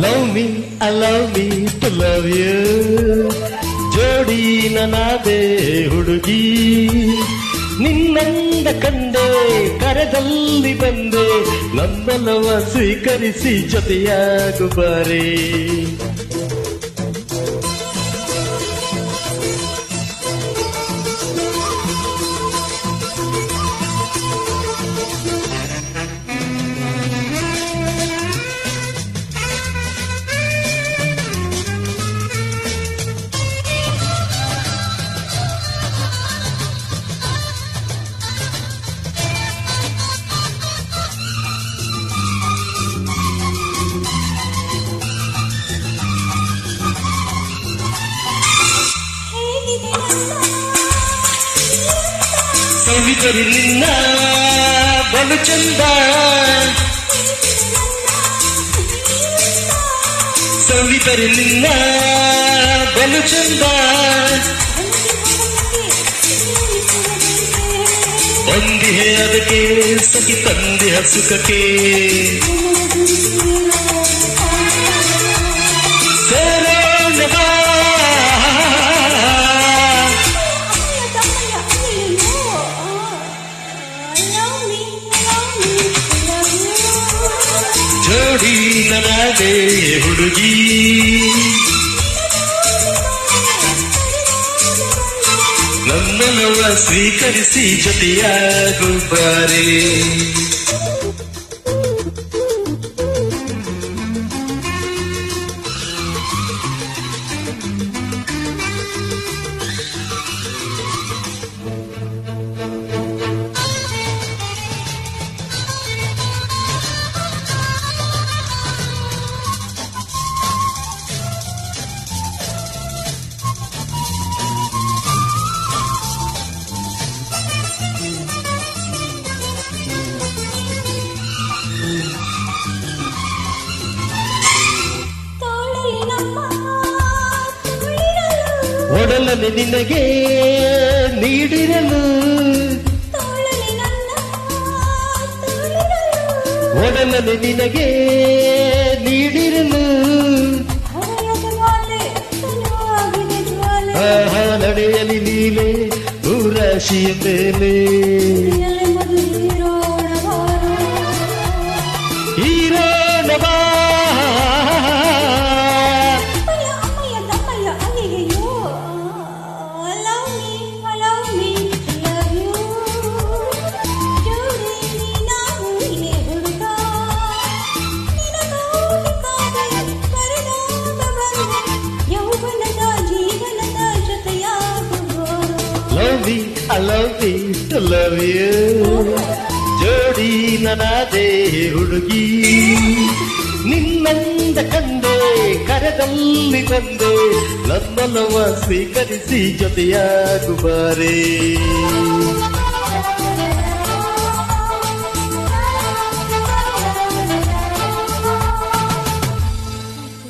Love me I love me too love you ಜೋಡಿ ನನಾದೆ ಹುಡುಗಿ. ನಿನ್ನಂದ ಕಂಡೆ ಕರೆದಲ್ಲಿ ಬಂದೆ. ಲವ ಸ್ವೀಕರಿಸಿ ಜೊತೆಯಾಗುಬಾರೆ ನಿನ್ನ ಬಲು ಚಂದ. ನಿನ್ನ ಬಲು ಚಂದ. ಬಂದಿಹೆ ಅದಕ್ಕೆ ಸಖಿ ತಂದೆ ಸುಖಕ್ಕೆ. ಜೋಡಿ ನನಗೆ ಹುಡುಗಿ. ನನ್ನನವ ಸ್ವೀಕರಿಸಿ ಜೊತೆಯಾಗುಬಾರೆ ಒಡಲನೆ ನಿನಗೆ ನೀಡಿರಲು. ಒಡಲನೆ ನಿನಗೆ ನೀಡಿರಲು. ಆಹಾ ನಡೆಯಲಿ ನೀಲೆ ಊರಾಶಿಯ ಮೇಲೆ. ಹೀರೋಣ ಲವ್ ಅಲೌದಿ ಟು ಲವ್ ಯು ಜೋಡಿ ನನಾದೆ ಹುಡುಗಿ, ನಿನ್ನಂದ ಕಂಡೆ, ಕರೆದಲ್ಲಿ ಬಂದೆ ನನ್ನಲ್ಲವ ಸ್ವೀಕರಿಸಿ ಜೊತೆಯಾಗುಬಾರೆ